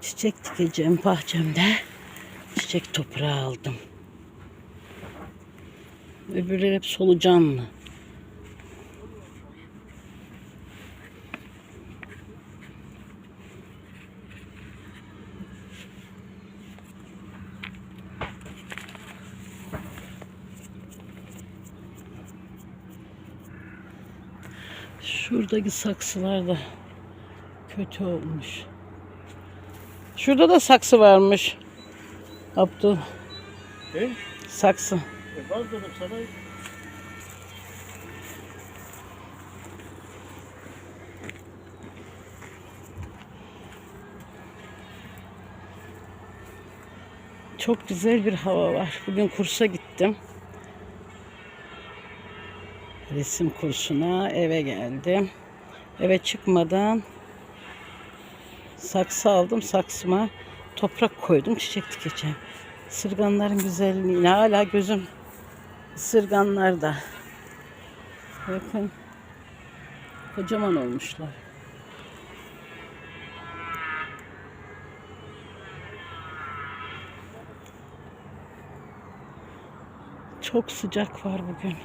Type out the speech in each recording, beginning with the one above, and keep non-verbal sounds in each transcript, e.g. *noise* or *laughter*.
Çiçek dikeceğim bahçemde. Çiçek toprağı aldım. Öbürleri hep solucanlı. Şuradaki saksılar da kötü olmuş. Şurada da saksı varmış. Abdul Ne? saksı. E var dedim sana. Çok güzel bir hava var. Bugün kursa gittim. Resim kursuna eve geldim. Eve çıkmadan saksı aldım. Saksıma toprak koydum. Çiçek dikeceğim. Sırganların güzelliğine hala gözüm sırganlarda. Bakın. Kocaman olmuşlar. Çok sıcak var bugün.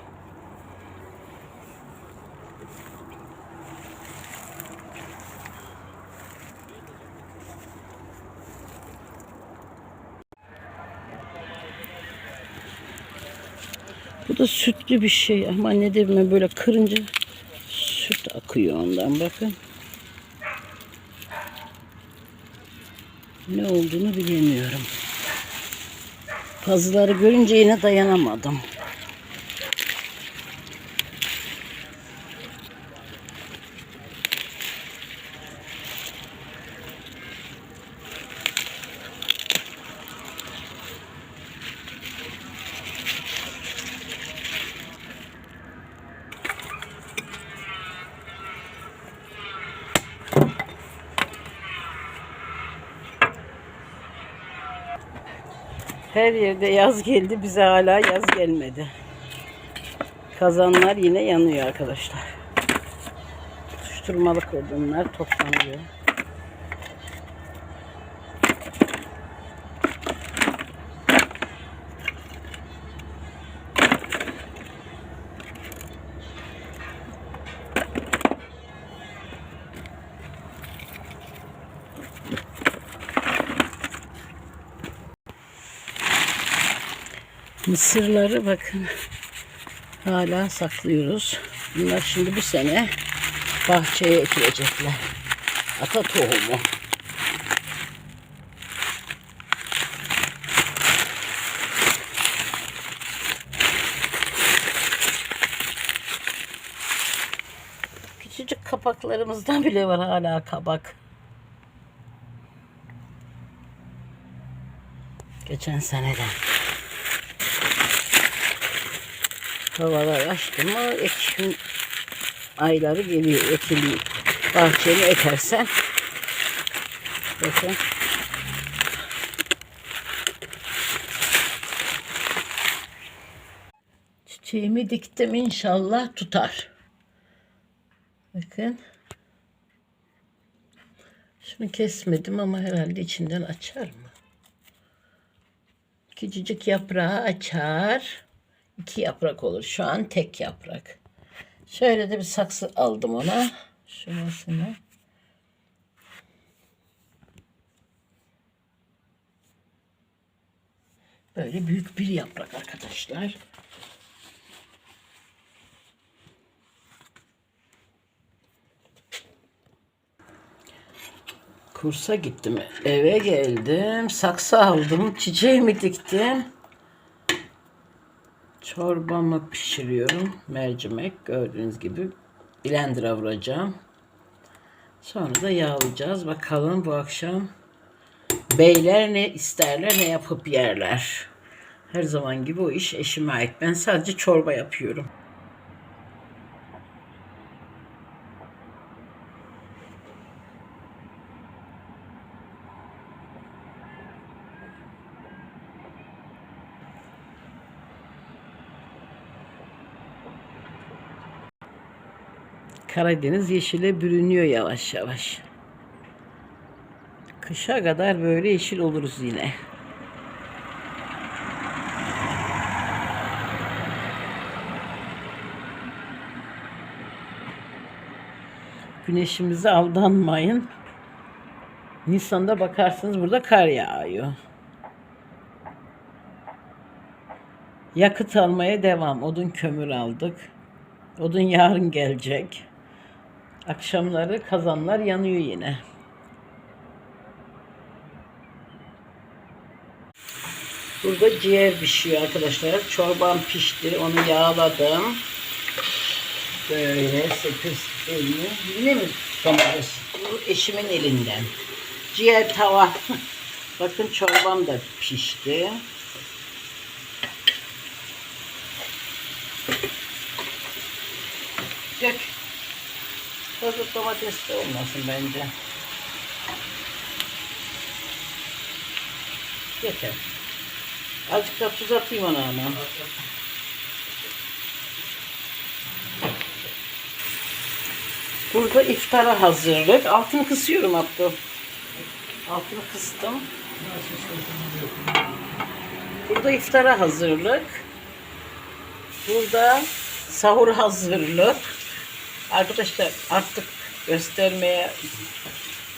Bu da sütlü bir şey ama ne diyeyim böyle kırınca süt akıyor ondan bakın. Ne olduğunu bilemiyorum. Pazıları görünce yine dayanamadım. Her yerde yaz geldi, bize hala yaz gelmedi. Kazanlar yine yanıyor arkadaşlar. Tutuşturmalık odunlar toplanıyor. Mısırları bakın hala saklıyoruz. Bunlar şimdi bu sene bahçeye ekilecekler. Ata tohumu. Küçücük kapaklarımızdan bile var hala kabak. Geçen seneden. Havalar açtı mı ekim ayları geliyor. Ekim bahçeni ekersen bakın çiçeğimi diktim inşallah tutar. Bakın. Şunu kesmedim ama herhalde içinden açar mı? Küçücük yaprağı açar. İki yaprak olur. Şu an tek yaprak. Şöyle de bir saksı aldım ona. Şurasına. Böyle büyük bir yaprak arkadaşlar. Kursa gittim. Eve geldim. Saksı aldım. Çiçeğimi diktim. Çorbamı pişiriyorum. Mercimek gördüğünüz gibi blender'a vuracağım. Sonra da yağlayacağız. Bakalım bu akşam beyler ne isterler ne yapıp yerler. Her zaman gibi o iş eşime ait. Ben sadece çorba yapıyorum. Karadeniz yeşile bürünüyor yavaş yavaş. Kışa kadar böyle yeşil oluruz yine. Güneşimize aldanmayın. Nisan'da bakarsınız burada kar yağıyor. Yakıt almaya devam. Odun kömür aldık. Odun yarın gelecek. Akşamları kazanlar yanıyor yine. Burada ciğer pişiyor arkadaşlar. Çorbam pişti. Onu yağladım. Böyle sekiz elini. Yine mi domates? Bu eşimin elinden. Ciğer tava. *laughs* Bakın çorbam da pişti. Dök. Fazla domates de olmasın bence. Yeter. Azıcık da tuz atayım ona ama. Burada iftara hazırlık. Altını kısıyorum hatta. Altını kıstım. Burada iftara hazırlık. Burada sahur hazırlık. Arkadaşlar artık göstermeye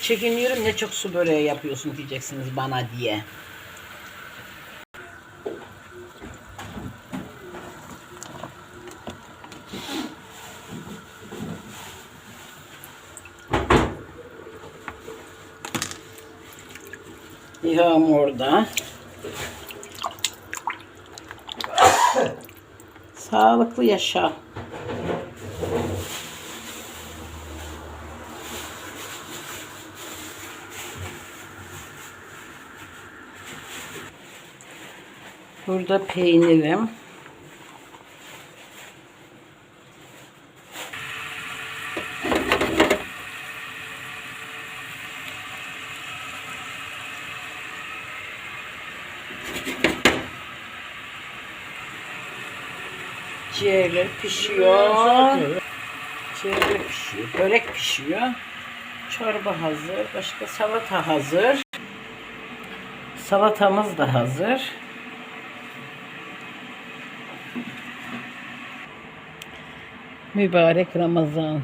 çekiniyorum. Ne çok su böreği yapıyorsun diyeceksiniz bana diye. Yağım orada. Sağlıklı yaşa. Burada peynirim. Ciğerler pişiyor. Ciğerler pişiyor. Börek pişiyor. Çorba hazır. Başka salata hazır. Salatamız da hazır. Mübarek Ramazan.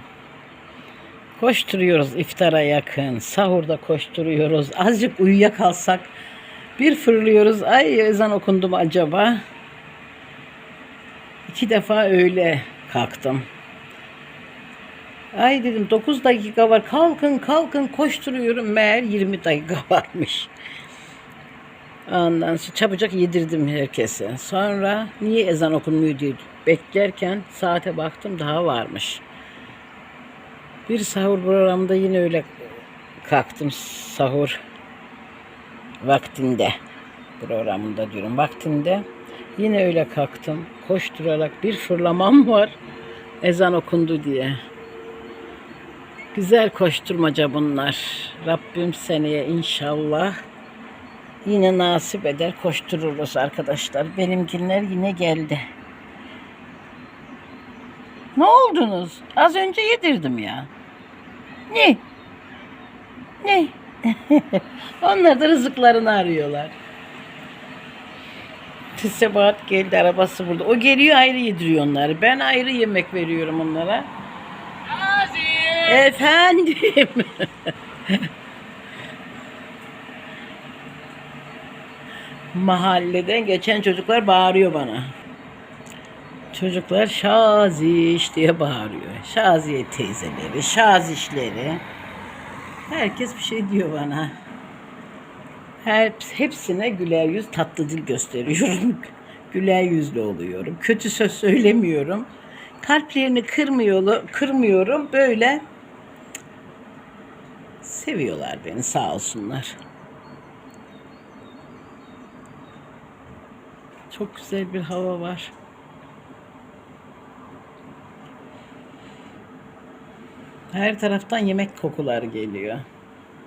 Koşturuyoruz iftara yakın. Sahurda koşturuyoruz. Azıcık uyuyakalsak bir fırlıyoruz. Ay ezan okundu mu acaba? İki defa öyle kalktım. Ay dedim 9 dakika var. Kalkın kalkın koşturuyorum. Meğer 20 dakika *laughs* varmış. Ondan sonra çabucak yedirdim herkese. Sonra niye ezan okunmuyor diye beklerken saate baktım daha varmış. Bir sahur programında yine öyle kalktım sahur vaktinde programında diyorum vaktinde yine öyle kalktım koşturarak bir fırlamam var ezan okundu diye. Güzel koşturmaca bunlar. Rabbim seneye inşallah yine nasip eder koştururuz arkadaşlar. Benimkiler yine geldi. Ne oldunuz? Az önce yedirdim ya. Ne? Ne? *laughs* Onlar da rızıklarını arıyorlar. Sebahat geldi arabası burada. O geliyor ayrı yediriyor onları. Ben ayrı yemek veriyorum onlara. Efendim. *laughs* Mahalleden geçen çocuklar bağırıyor bana. Çocuklar Şaziş diye bağırıyor. Şaziye teyzeleri, Şazişleri. Herkes bir şey diyor bana. Hep, hepsine güler yüz, tatlı dil gösteriyorum. *laughs* güler yüzlü oluyorum. Kötü söz söylemiyorum. Kalplerini kırmıyor, kırmıyorum. Böyle seviyorlar beni sağ olsunlar. Çok güzel bir hava var. Her taraftan yemek kokuları geliyor.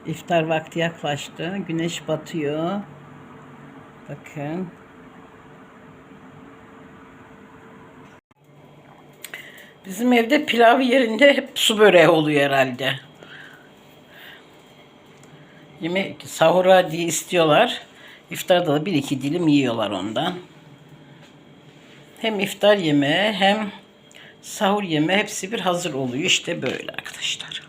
İftar vakti yaklaştı. Güneş batıyor. Bakın. Bizim evde pilav yerinde hep su böreği oluyor herhalde. Yemek sahura diye istiyorlar. İftarda da bir iki dilim yiyorlar ondan. Hem iftar yemeği hem sahur yemeği hepsi bir hazır oluyor. İşte böyle arkadaşlar.